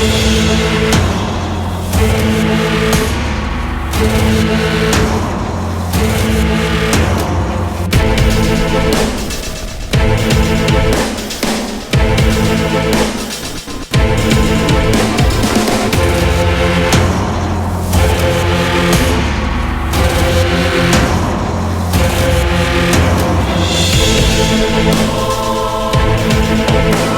We'll be right.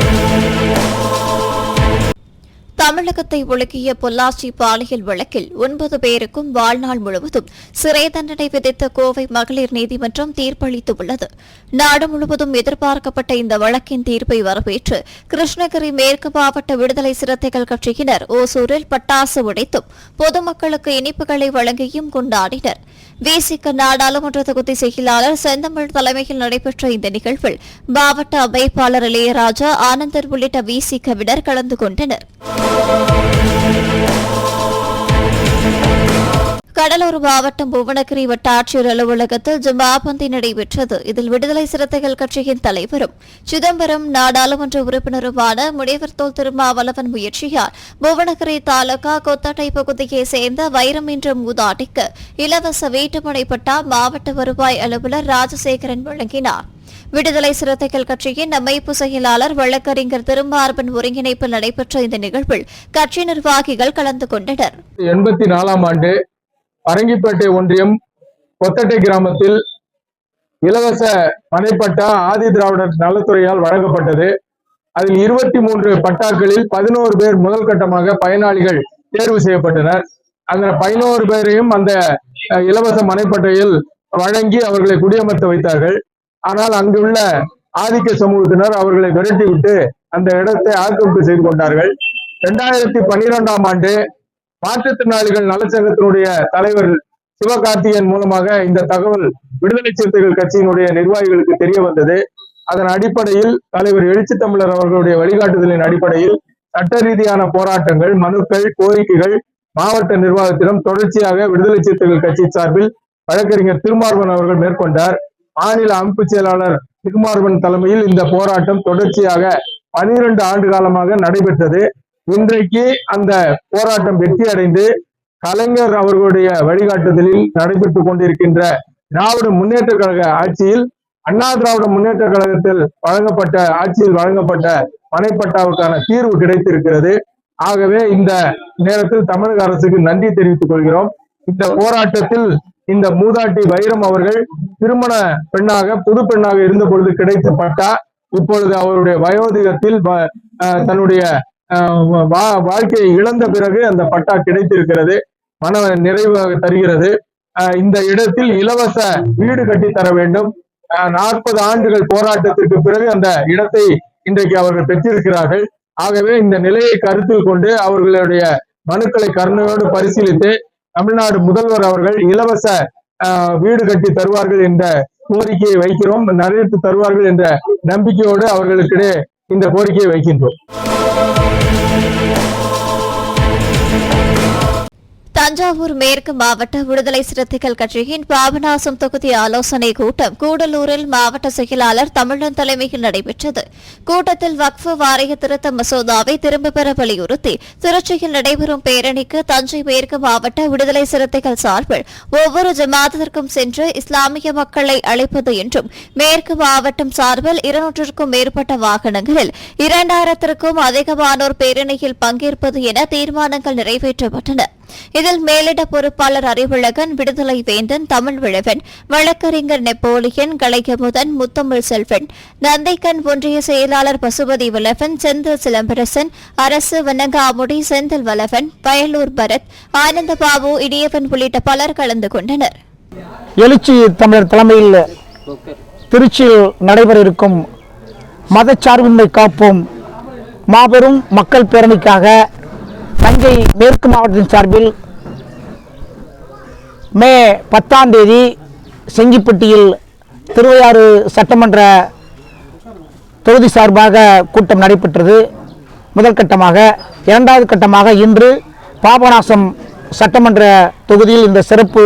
தமிழகத்தை ஒழுக்கிய பொள்ளாச்சி பாலியல் வழக்கில் ஒன்பது பேருக்கும் வாழ்நாள் முழுவதும் சிறை தண்டனை விதித்த கோவை மகளிர் நீதிமன்றம் தீர்ப்பளித்துள்ளது. நாடு முழுவதும் எதிர்பார்க்கப்பட்ட இந்த வழக்கின் தீர்ப்பை வரவேற்று கிருஷ்ணகிரி மேற்கு மாவட்ட விடுதலை சிறுத்தைகள் கட்சியினர் ஓசூரில் பட்டாசு உடைத்தும் பொதுமக்களுக்கு இனிப்புகளை வழங்கியும் கொண்டாடினர். விசிக நாடாளுமன்ற தொகுதி செயலாளர் செந்தமிழ் தலைமையில் நடைபெற்ற இந்த நிகழ்வில் மாவட்ட அமைப்பாளர் இளையராஜா ஆனந்தர் உள்ளிட்ட விசிகவினர் கலந்து கொண்டனர். கடலூர் மாவட்டம் புவனகிரி வட்டாட்சியர் அலுவலகத்தில் ஜமாபந்தி நடைபெற்றது. இதில் விடுதலை சிறுத்தைகள் கட்சியின் தலைவரும் சிதம்பரம் நாடாளுமன்ற உறுப்பினருமான முனைவர் தோல் திருமாவளவன் முயற்சியால் புவனகிரி தாலுகா கொத்தட்டை பகுதியைச் சேர்ந்த வைரம் என்ற மூதாட்டிக்கு இலவச வீட்டுமனை பட்டா மாவட்ட வருவாய் அலுவலர் ராஜசேகரன் வழங்கினார். விடுதலை சிறுத்தைகள் கட்சியின் அமைப்பு செயலாளர் வழக்கறிஞர் திருமார்பன் ஒருங்கிணைப்பில் நடைபெற்ற இந்த நிகழ்வில் கட்சி நிர்வாகிகள் கலந்து கொண்டனர். எண்பத்தி நாலாம் ஆண்டு பரங்கிப்பேட்டை ஒன்றியம் கொத்தட்டை கிராமத்தில் இலவச மனைப்பட்டா ஆதி திராவிடர் நலத்துறையால் வழங்கப்பட்டது. அதில் இருபத்தி மூன்று பட்டாக்களில் பதினோரு பேர் முதல் கட்டமாக பயனாளிகள் தேர்வு செய்யப்பட்டனர். அந்த பதினோரு பேரையும் அந்த அஹ், இலவச மனைப்பட்டையில் வழங்கி அவர்களை குடியமர்த்த வைத்தார்கள். ஆனால் அங்குள்ள ஆதிக்க சமூகத்தினர் அவர்களை விரட்டிவிட்டு அந்த இடத்தை ஆக்கிரமிப்பு செய்து கொண்டார்கள். இரண்டாயிரத்தி பன்னிரெண்டாம் ஆண்டு மாற்றுத்திறனாளிகள் நலச்சங்கத்தினுடைய தலைவர் சிவகார்த்திகேயன் மூலமாக இந்த தகவல் விடுதலை சிறுத்தைகள் கட்சியினுடைய நிர்வாகிகளுக்கு தெரிய வந்தது. அதன் அடிப்படையில் தலைவர் எழுச்சி தமிழர் அவர்களுடைய வழிகாட்டுதலின் அடிப்படையில் சட்ட ரீதியான போராட்டங்கள் மனுக்கள் கோரிக்கைகள் மாவட்ட நிர்வாகத்திடம் தொடர்ச்சியாக விடுதலை சிறுத்தைகள் கட்சி சார்பில் வழக்கறிஞர் திருமார்வன் அவர்கள் மேற்கொண்டார். மாநில அமைப்பு செயலாளர் திருமார்வன் தலைமையில் இந்த போராட்டம் தொடர்ச்சியாக பனிரெண்டு ஆண்டு காலமாக நடைபெற்றது. இன்றைக்கு அந்த போராட்டம் வெற்றி அடைந்து கலைஞர் அவர்களுடைய வழிகாட்டுதலில் நடைபெற்றுக் கொண்டிருக்கின்ற திராவிட முன்னேற்ற கழக ஆட்சியில் அண்ணா திராவிட முன்னேற்ற கழகத்தில் வழங்கப்பட்ட ஆட்சியில் வழங்கப்பட்ட மனைப்பட்டாவுக்கான தீர்வு கிடைத்திருக்கிறது. ஆகவே இந்த நேரத்தில் தமிழக அரசுக்கு நன்றி தெரிவித்துக் கொள்கிறோம். இந்த போராட்டத்தில் இந்த மூதாட்டி வைரம் அவர்கள் திருமண பெண்ணாக புது பெண்ணாக இருந்த பொழுது கிடைத்த பட்டா இப்பொழுது அவருடைய வயோதிகத்தில் தன்னுடைய வாழ்க்கையை இழந்த பிறகு அந்த பட்டா கிடைத்திருக்கிறது மன நிறைவாக தருகிறது. அஹ் இந்த இடத்தில் இலவச வீடு கட்டி தர வேண்டும். நாற்பது ஆண்டுகள் போராட்டத்திற்கு பிறகு அந்த இடத்தை இன்றைக்கு அவர்கள் பெற்றிருக்கிறார்கள். ஆகவே இந்த நிலையை கருத்தில் கொண்டு அவர்களுடைய மனுக்களை கருணையோடு பரிசீலித்து தமிழ்நாடு முதல்வர் அவர்கள் இலவச வீடு கட்டி தருவார்கள் என்ற கோரிக்கையை வைக்கிறோம். நிறைவேற்றி தருவார்கள் என்ற நம்பிக்கையோடு அவர்களுக்கிடையே இந்த கோரிக்கையை வைக்கின்றோம். தஞ்சாவூர் மேற்கு மாவட்ட விடுதலை சிறுத்தைகள் கட்சியின் பாபநாசம் தொகுதி ஆலோசனை கூட்டம் கூடலூரில் மாவட்ட செயலாளர் தமிழன் தலைமையில் நடைபெற்றது. கூட்டத்தில் வக்ஃபு வாரிய திருத்த மசோதாவை திரும்பப் பெற வலியுறுத்தி திருச்சியில் நடைபெறும் பேரணிக்கு தஞ்சை மேற்கு மாவட்ட விடுதலை சிறுத்தைகள் சார்பில் ஒவ்வொரு ஜமாத்திற்கும் சென்று இஸ்லாமிய மக்களை அழைப்பது என்றும் மேற்கு மாவட்டம் சார்பில் இருநூற்றுக்கும் மேற்பட்ட வாகனங்களில் இரண்டாயிரத்திற்கும் அதிகமானோர் பேரணியில் பங்கேற்பது என தீர்மானங்கள் நிறைவேற்றப்பட்டன. இதில் மேலிட பொறுப்பாளர் அறிவுழகன் விடுதலை வேந்தன் தமிழ் விழவன் வழக்கறிஞர் நெப்போலியன் கலையமுதன் முத்தமிழ் செல்வன் நந்தைக்கன் ஒன்றிய செயலாளர் பசுபதி வல்லவன் செந்தில் சிலம்பரசன் அரசு வனங்காமுடி செந்தில் வல்லவன் வயலூர் பரத் ஆனந்தபாபு இடியவன் உள்ளிட்ட பலர் கலந்து கொண்டனர். எழுச்சி தமிழர் தலைமையில் திருச்சியில் நடைபெற இருக்கும் மதச்சார்பின்மை காப்போம் மாபெரும் மக்கள் பேரணிக்காக தஞ்சை மேற்கு மாவட்டத்தின் சார்பில் மே பத்தாம் தேதி செங்கிப்பட்டியில் திருவையாறு சட்டமன்ற தொகுதி சார்பாக கூட்டம் நடைபெற்றது. முதல் கட்டமாக இரண்டாவது கட்டமாக இன்று பாபநாசம் சட்டமன்ற தொகுதியில் இந்த சிறப்பு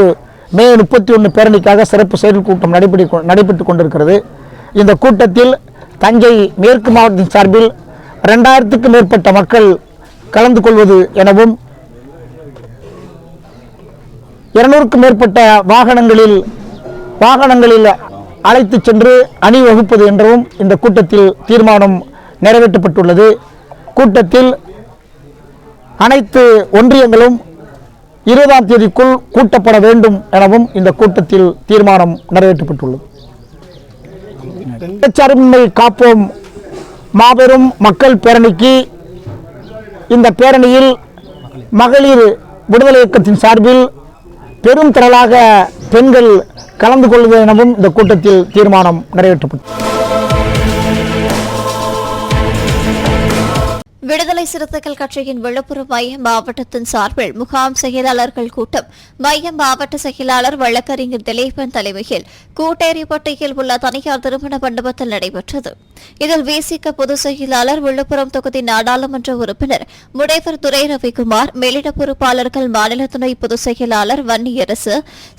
மே முப்பத்தி ஒன்று பேரணிக்காக சிறப்பு செயல் கூட்டம் நடைபெறி நடைபெற்று கொண்டிருக்கிறது. இந்த கூட்டத்தில் தஞ்சை மேற்கு மாவட்டத்தின் சார்பில் ரெண்டாயிரத்துக்கும் மேற்பட்ட மக்கள் கலந்து கொள்வது எனவும் இருநூறுக்கும் மேற்பட்ட வாகனங்களில் வாகனங்களில் அழைத்துச் சென்று அணிவகுப்பது என்றும் இந்த கூட்டத்தில் தீர்மானம் நிறைவேற்றப்பட்டுள்ளது. கூட்டத்தில் அனைத்து ஒன்றியங்களும் இருபதாம் தேதிக்குள் கூட்டப்பட வேண்டும் எனவும் இந்த கூட்டத்தில் தீர்மானம் நிறைவேற்றப்பட்டுள்ளது. காப்போம். மாபெரும் மக்கள் பேரணிக்கு இந்த பேரணியில் மகளிர் விடுதலை இயக்கத்தின் சார்பில் பெரும் திரளாக பெண்கள் கலந்து கொள்வது எனவும் இந்த கூட்டத்தில் தீர்மானம் நிறைவேற்றப்பட்டது. விடுதலை சிறுத்தைகள் கட்சியின் விழுப்புரம் மைய மாவட்டத்தின் சார்பில் முகாம் செயலாளர்கள் கூட்டம். மைய மாவட்ட செயலாளர் வழக்கறிஞர் திலீபன் தலைமையில் கூட்டேரிப்பட்டியில் உள்ள தனியார் திருமண மண்டபத்தில் நடைபெற்றது. இதில் விசிக பொதுச் செயலாளர் விழுப்புரம் தொகுதி நாடாளுமன்ற உறுப்பினர் முடைவர் துரை ரவிக்குமார் மேலிட பொறுப்பாளர்கள் மாநில துணை பொதுச் செயலாளர் வன்னியரசு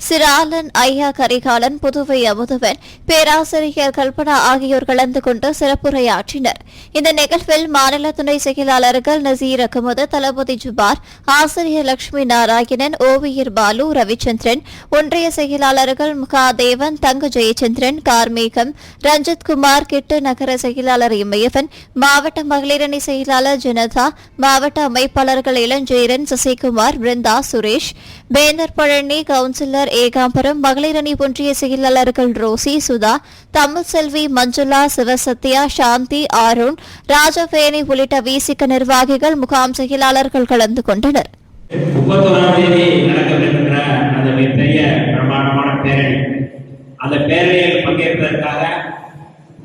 சிராலன் ஐயா கரிகாலன் புதுவை அமுதவன் பேராசிரியர் கல்பனா ஆகியோர் கலந்து கொண்டு சிறப்புரையாற்றினர். இந்த நிகழ்வில் மாநில துணை செயலாளர்கள் நசீர் அகமது தளபதி ஜுபார் ஆசிரியர் லட்சுமி நாராயணன் ஓவியர் பாலு ரவிச்சந்திரன் ஒன்றிய செயலாளர்கள் முகாதேவன் தங்க ஜெயச்சந்திரன் கார்மேகம் ரஞ்சித் குமார் கிட்டு நகர் செயலாளர் இமயவன் மாவட்ட மகளிரணி செயலாளர் ஜனதா மாவட்ட அமைப்பாளர்கள் இளஞ்செயரன் சசிகுமார் பிருந்தா சுரேஷ் பேந்தர் பழனி கவுன்சிலர் ஏகாம்பரம் மகளிரணி ஒன்றிய செயலாளர்கள் ரோசி சுதா தமிழ்செல்வி மஞ்சுளா சிவசத்யா சாந்தி ஆருண் ராஜவேணி உள்ளிட்ட விசிக நிர்வாகிகள் முகாம் செயலாளர்கள் கலந்து கொண்டனர். தேதி அந்த மிகப்பெரிய பிரமாண்டமான பேரணி. அந்த பேரணியில் பங்கேற்பதற்காக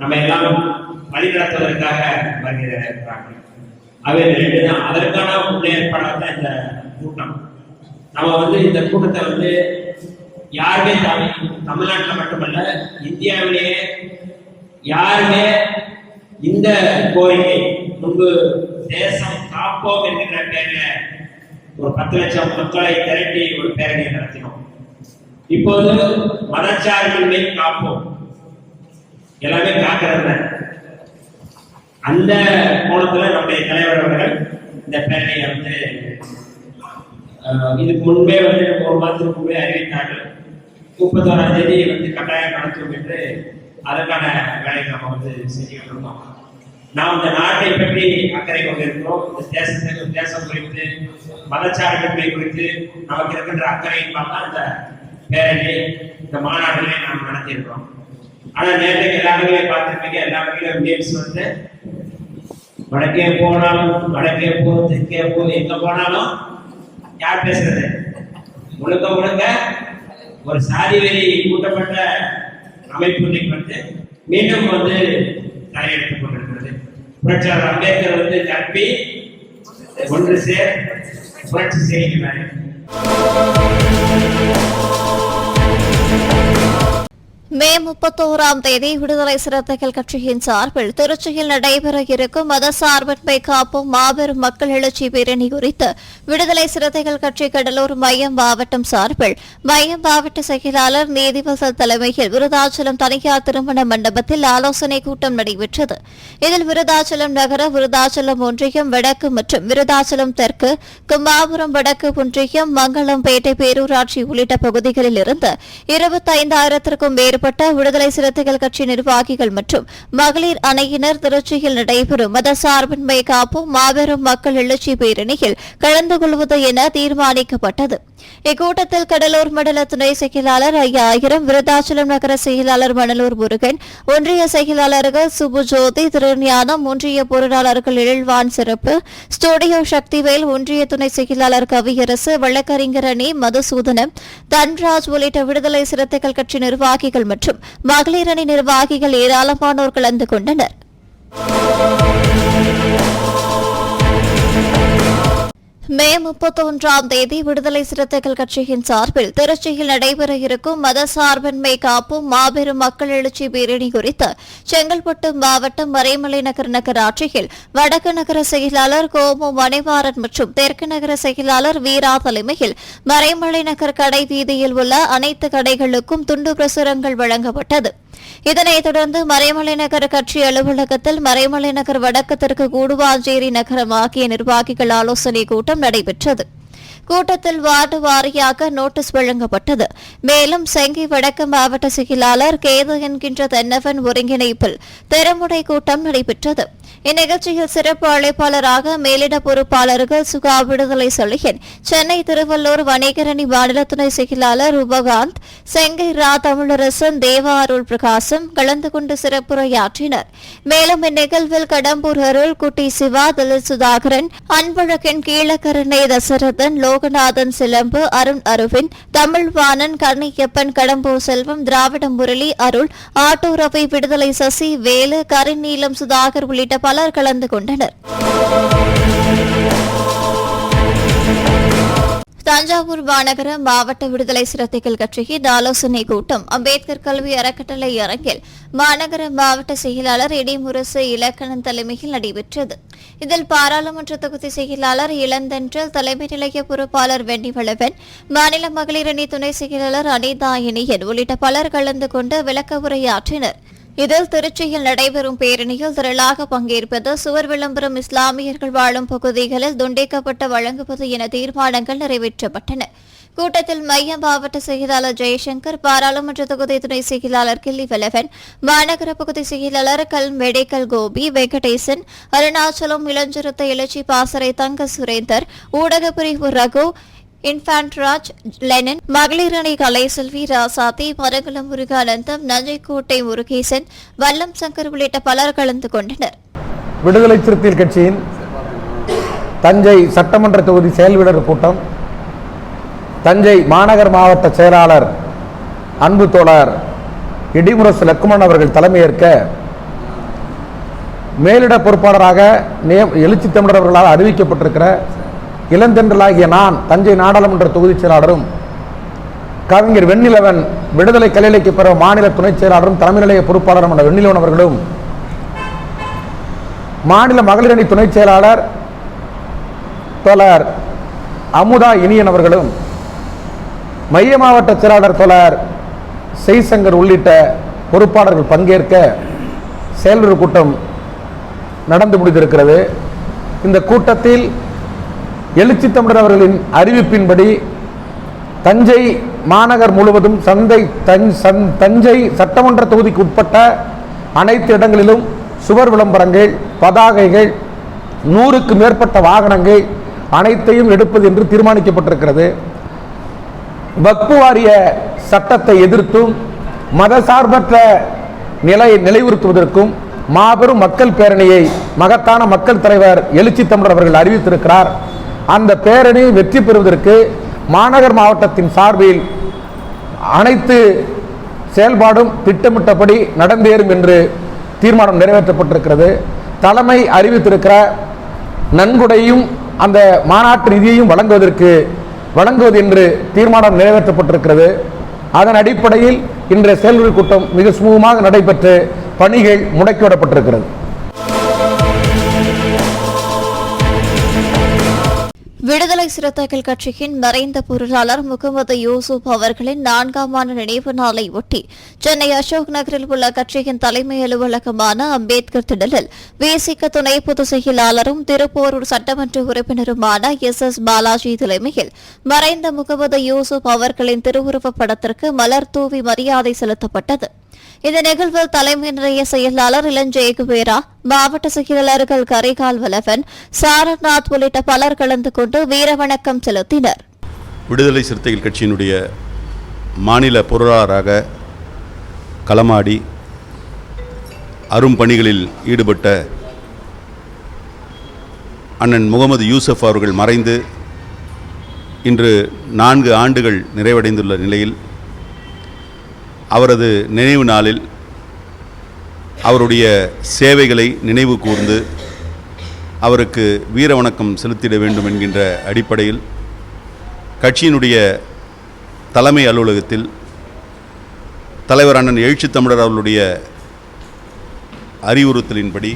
நம்ம எல்லாம் வழிநடத்துவதற்காக வருகிறார்கள் அவை ரெண்டு தான் அதற்கான முன்னேற்பாடாக தான் இந்த கூட்டம். நம்ம வந்து இந்த கூட்டத்தை வந்து யாருமே தமிழ்நாட்டில் மட்டுமல்ல இந்தியாவிலேயே யாருமே இந்த கோரிக்கை முன்பு தேசம் காப்போம் என்கிற பேர்ல ஒரு பத்து லட்சம் மக்களை திரட்டி ஒரு பேரணி நடத்தினோம். இப்போது மதச்சார்பின்மை காப்போம். எல்லாமே காக்கிறது அந்த கோணத்துல நம்முடைய தலைவர் அவர்கள் இந்த பேரணியை வந்து இதுக்கு முன்பே வந்து ஒரு மாதத்துக்கு முன்பே அறிவித்தார்கள். முப்பத்தோராம் தேதி வந்து கட்டாயம் நடத்தும் என்று அதற்கான வேலையை நம்ம வந்து செஞ்சுக்கிட்டு இருந்தோம் நாம் இந்த நாட்டை பற்றி அக்கறை கொண்டிருக்கிறோம். இந்த தேசத்தை தேசம் குறித்து மதச்சார்பின்மை குறித்து நமக்கு இருக்கின்ற அக்கறையின் பார்த்தா இந்த பேரணி இந்த மாநாடுகளை நாம் நடத்தியிருக்கிறோம். ஆனா நேரத்துக்கு எல்லாருமே எல்லா எல்லாருமே கேம்ஸ் வந்து. வடக்கே போனாலும் வடக்கே போ தெற்கே போ எங்க போனாலும் யார் பேசுறது? முழுக்க முழுக்க ஒரு சாதி வெறி கூட்டப்பட்ட அமைப்பு இன்னைக்கு வந்து மீண்டும் வந்து தலையெடுத்துக் கொண்டிருக்கிறது. புரட்சியாளர் அம்பேத்கர் வந்து கற்பி ஒன்று சேர் புரட்சி செய்கிறார் மே முப்பத்தோராம் தேதி விடுதலை சிறுத்தைகள் கட்சியின் சார்பில் திருச்சியில் நடைபெற இருக்கும் மதசார்பின்மை காப்போம் மாபெரும் மக்கள் எழுச்சி பேரணி குறித்து விடுதலை சிறுத்தைகள் கட்சி கடலூர் மையம் மாவட்டம் சார்பில் மையம் மாவட்ட செயலாளர் நீதிபதி தலைமையில் விருதாச்சலம் தனியார் திருமண மண்டபத்தில் ஆலோசனை கூட்டம் நடைபெற்றது. இதில் விருதாச்சலம் நகர விருதாச்சலம் ஒன்றியம் வடக்கு மற்றும் விருதாச்சலம் தெற்கு கும்பாபுரம் வடக்கு ஒன்றியம் மங்களம்பேட்டை பேரூராட்சி உள்ளிட்ட பகுதிகளில் இருந்து இருபத்தைந்தாயிரத்திற்கும் மேற்பட்ட விடுதலை சிறுத்தைகள் கட்சி நிர்வாகிகள் மற்றும் மகளிர் அணையினர் திருச்சியில் நடைபெறும் மதசார்பின்மை காப்போம் மாபெரும் மக்கள் எழுச்சி பேரணியில் கலந்து கொள்வது என தீர்மானிக்கப்பட்டது. இக்கூட்டத்தில் கடலூர் மண்டல துணை செயலாளர் ஐயாயிரம் விருதாச்சலம் நகர செயலாளர் மணலூர் முருகன் ஒன்றிய செயலாளர்கள் சுபுஜோதி திருஞானம் ஒன்றிய பொருளாளர்கள் எழில்வான் சிறப்பு ஸ்டுடியோ சக்திவேல் ஒன்றிய துணை செயலாளர் கவியரசு வழக்கறிஞர் அணி மதுசூதனம் தன்ராஜ் உள்ளிட்ட விடுதலை சிறுத்தைகள் கட்சி நிர்வாகிகள் மற்றும் மகளிர் அணி நிர்வாகிகள் ஏராளமானோர் கலந்து கொண்டனர். மே முப்பத்தொன்றாம் தேதி விடுதலை சிறுத்தைகள் கட்சியின் சார்பில் திருச்சியில் நடைபெற இருக்கும் மதசார்பின்மை காப்பு மாபெரும் மக்கள் எழுச்சி பேரணி குறித்து செங்கல்பட்டு மாவட்டம் மறைமலை நகர் நகராட்சியில் வடக்கு நகர செயலாளர் கோமு மணிவாரன் மற்றும் தெற்கு நகர செயலாளர் வீரா தலைமையில் மறைமலை நகர் கடை வீதியில் உள்ள அனைத்து கடைகளுக்கும் துண்டு பிரசுரங்கள் வழங்கப்பட்டது. இதனைத் தொடர்ந்து மறைமலை நகர கட்சி அலுவலகத்தில் மறைமலை நகர் வடக்கு தெற்கு கூடுவாஞ்சேரி நகரம் ஆகிய நிர்வாகிகள் ஆலோசனைக் கூட்டம் நடைபெற்றது. கூட்டத்தில் வார்டு வாரியாக நோட்டீஸ் வழங்கப்பட்டது. மேலும் செங்கி வடக்கு மாவட்ட செயலாளர் கேது என்கின்ற தென்னவன் ஒருங்கிணைப்பில் தெருமுறை கூட்டம் நடைபெற்றது. இந்நிகழ்ச்சியில் சிறப்பு அழைப்பாளராக மேலிட பொறுப்பாளர்கள் சுகா விடுதலை செழியன் சென்னை திருவள்ளூர் வணிகரணி மாநில துணை செயலாளர் உபகாந்த் செங்கை ரா தமிழரசன் தேவா அருள் பிரகாசம் கலந்து கொண்டு சிறப்புரையாற்றினர். மேலும் இந்நிகழ்வில் கடம்பூர் அருள் குட்டி சிவா தலித் சுதாகரன் அன்பழகன் கீழக்கரணை தசரதன் லோகநாதன் சிலம்பு அருண் அருவின் தமிழ்வாணன் கண்ணையப்பன் கடம்பூர் செல்வம் திராவிட முரளி அருள் ஆட்டோ ரவி விடுதலை சசி வேலு கரிநீலம் சுதாகர் உள்ளிட்ட பலர் கலந்து கொண்டனர். தஞ்சாவூர் மாநகர மாவட்ட விடுதலை சிறுத்தைகள் கட்சியின் ஆலோசனைக் கூட்டம் அம்பேத்கர் கல்வி அறக்கட்டளை அரங்கில் மாநகர மாவட்ட செயலாளர் இடிமுரசு இலக்கணன் தலைமையில் நடைபெற்றது. இதில் பாராளுமன்ற தொகுதி செயலாளர் இளந்தென்றல் தலைமை நிலைய பொறுப்பாளர் வெண்ணிவளவன் மாநில மகளிர் அணி துணை செயலாளர் அனிதா இனியன் உள்ளிட்ட பலர் கலந்து கொண்டு விளக்க உரையாற்றினர் இதில் திருச்சியில் நடைபெறும் பேரணியில் திரளாக பங்கேற்பது சுவர் விளம்பரம் இஸ்லாமியர்கள் வாழும் பகுதிகளில் துண்டிக்கப்பட்டு வழங்குவது என தீர்மானங்கள் நிறைவேற்றப்பட்டன. கூட்டத்தில் மைய மாவட்ட செயலாளர் ஜெயசங்கர் பாராளுமன்ற தொகுதி துணை செயலாளர் கிள்ளி வலவன் மாநகர பகுதி செயலாளர் கல் மெடிக்கல் கோபி வெங்கடேசன் அருணாச்சலம் இளஞ்சிறுத்தை எழுச்சி பாசறை தங்க சுரேந்தர் ஊடகப் பிரிவு ரகு இன்ஃபான்ட்ராஜ் லெனன் மகளிர் அணி கலைசெல்வி ராசாத்தி மரகுலம் முருகானந்தம் நஞ்சைக்கோட்டை முருகேசன் வல்லம் சங்கர் உள்ளிட்ட பலர் கலந்து கொண்டனர். விடுதலை சிறுத்தைகள் கட்சியின் தஞ்சை சட்டமன்ற தொகுதி செயல்வீரர் கூட்டம் தஞ்சை மாநகர் மாவட்ட செயலாளர் அன்பு தோழர் இடிமுரசு லக்குமன் அவர்கள் தலைமையேற்க மேலிட பொறுப்பாளராக நியம் எழுச்சி தமிழர் அவர்களால் அறிவிக்கப்பட்டிருக்கிற இளந்தென்றலாகிய நான் தஞ்சை நாடாளுமன்ற தொகுதி செயலாளரும் கவிஞர் வெண்ணிலவன் விடுதலை கலையிலைக்கு பெற மாநில துணைச் செயலாளரும் தலைமை நிலைய பொறுப்பாளரும் வெண்ணிலவன் அவர்களும் மாநில மகளிரணி அணி துணைச் செயலாளர் தோழர் அமுதா இனியன் அவர்களும் மைய மாவட்ட செயலாளர் தோழர் செய்சங்கர் உள்ளிட்ட பொறுப்பாளர்கள் பங்கேற்க செயல்வீரர் கூட்டம் நடந்து முடிந்திருக்கிறது. இந்த கூட்டத்தில் எழுச்சி தமிழர் அவர்களின் அறிவிப்பின்படி தஞ்சை மாநகர் முழுவதும் சந்தை தஞ்- தஞ்சை சட்டமன்ற தொகுதிக்கு உட்பட்ட அனைத்து இடங்களிலும் சுவர் விளம்பரங்கள் பதாகைகள் நூறுக்கு மேற்பட்ட வாகனங்கள் அனைத்தையும் எடுப்பது என்று தீர்மானிக்கப்பட்டிருக்கிறது. வக்பு வாரிய சட்டத்தை எதிர்த்தும் மதசார்பற்ற நிலையை நிலைவுறுத்துவதற்கும் மாபெரும் மக்கள் பேரணியை மகத்தான மக்கள் தலைவர் எழுச்சி தமிழர் அவர்கள் அறிவித்திருக்கிறார். அந்த பேரணி வெற்றி பெறுவதற்கு மாநகர் மாவட்டத்தின் சார்பில் அனைத்து செயல்பாடும் திட்டமிட்டபடி நடந்தேறும் என்று தீர்மானம் நிறைவேற்றப்பட்டிருக்கிறது. தலைமை அறிவித்திருக்கிற நன்கொடையும் அந்த மாநாட்டு நிதியையும் வழங்குவதற்கு வழங்குவது என்று தீர்மானம் நிறைவேற்றப்பட்டிருக்கிறது. அதன் அடிப்படையில் இன்றைய செயல்முறை கூட்டம் மிக சுமூகமாக நடைபெற்று பணிகள் முடக்கிவிடப்பட்டிருக்கிறது. விடுதலை சிறுத்தைகள் கட்சியின் மறைந்த பொருளாளர் முகமது யூசுப் அவர்களின் நான்காம் ஆண்டு நினைவு நாளை ஒட்டி சென்னை அசோக் நகரில் உள்ள கட்சியின் தலைமை அலுவலகமான அம்பேத்கர் திடலில் விசிக துணை பொதுச் செயலாளரும் திருப்போரூர் சட்டமன்ற உறுப்பினருமான எஸ் எஸ் பாலாஜி தலைமையில் மறைந்த முகமது யூசுப் அவர்களின் திருவுருவப் படத்திற்கு மலர் தூவி மரியாதை செலுத்தப்பட்டது. இந்த நிகழ்வில் தலைமை நிலைய செயலாளர் இளஞ்செயகுவேரா மாவட்ட செயலாளர்கள் கரிகால் வலவன் சாரநாத் உள்ளிட்ட பலர் கலந்து கொண்டு வீரவணக்கம் செலுத்தினர். விடுதலை சிறுத்தைகள் கட்சியினுடைய மாநில பொருளாளராக களமாடி அரும் பணிகளில் ஈடுபட்ட அண்ணன் முகமது யூசப் அவர்கள் மறைந்து இன்று நான்கு ஆண்டுகள் நிறைவடைந்துள்ள நிலையில் அவரது நினைவு நாளில் அவருடைய சேவைகளை நினைவு கூர்ந்து அவருக்கு வீர வணக்கம் செலுத்திட வேண்டும் என்கின்ற அடிப்படையில் கட்சியினுடைய தலைமை அலுவலகத்தில் தலைவர் அண்ணன் எழுச்சி தமிழர் அவர்களுடைய அறிவுறுத்தலின்படி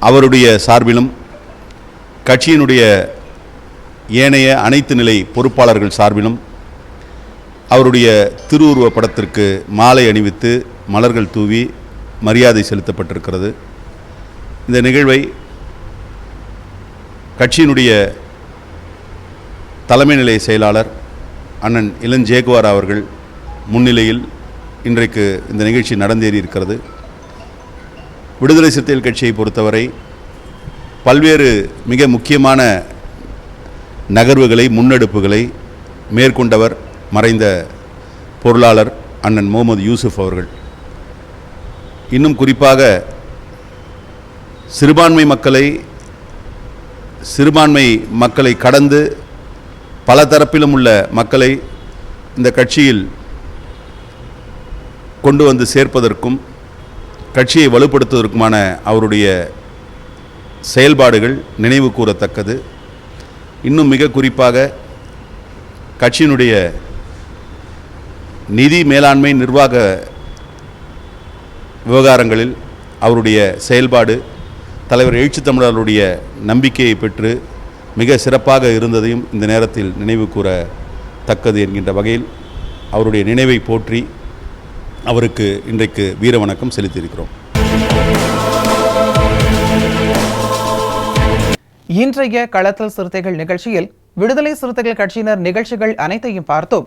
அவருடைய சார்பிலும் கட்சியினுடைய ஏனைய அனைத்து நிலை பொறுப்பாளர்கள் சார்பிலும் அவருடைய திருவுருவ படத்திற்கு மாலை அணிவித்து மலர்கள் தூவி மரியாதை செலுத்தப்பட்டிருக்கிறது. இந்த நிகழ்வை கட்சியினுடைய தலைமை நிலைய செயலாளர் அண்ணன் இளஞ்சேகுவார் அவர்கள் முன்னிலையில் இன்றைக்கு இந்த நிகழ்ச்சி நடந்தேறி இருக்கிறது. விடுதலை சிறுத்தைகள் கட்சியை பொறுத்தவரை பல்வேறு மிக முக்கியமான நகர்வுகளை முன்னெடுப்புகளை மேற்கொண்டவர் மறைந்த பொருளாளர் அண்ணன் முகமது யூசுப் அவர்கள். இன்னும் குறிப்பாக சிறுபான்மை மக்களை சிறுபான்மை மக்களை கடந்து பல தரப்பிலும் உள்ள மக்களை இந்த கட்சியில் கொண்டு வந்து சேர்ப்பதற்கும் கட்சியை வலுப்படுத்துவதற்குமான அவருடைய செயல்பாடுகள் நினைவு கூறத்தக்கது. இன்னும் மிக குறிப்பாக கட்சியினுடைய நிதி மேலாண்மை நிர்வாக விவகாரங்களில் அவருடைய செயல்பாடு தலைவர் எழுச்சி தமிழர்களுடைய நம்பிக்கையை பெற்று மிக சிறப்பாக இருந்ததையும் இந்த நேரத்தில் நினைவு தக்கது என்கின்ற வகையில் அவருடைய நினைவை போற்றி அவருக்கு இன்றைக்கு வீர வணக்கம் செலுத்தியிருக்கிறோம். இன்றைய களத்தல் சிறுத்தைகள் நிகழ்ச்சியில் விடுதலை சிறுத்தைகள் கட்சியினர் நிகழ்ச்சிகள் அனைத்தையும் பார்த்தோம்.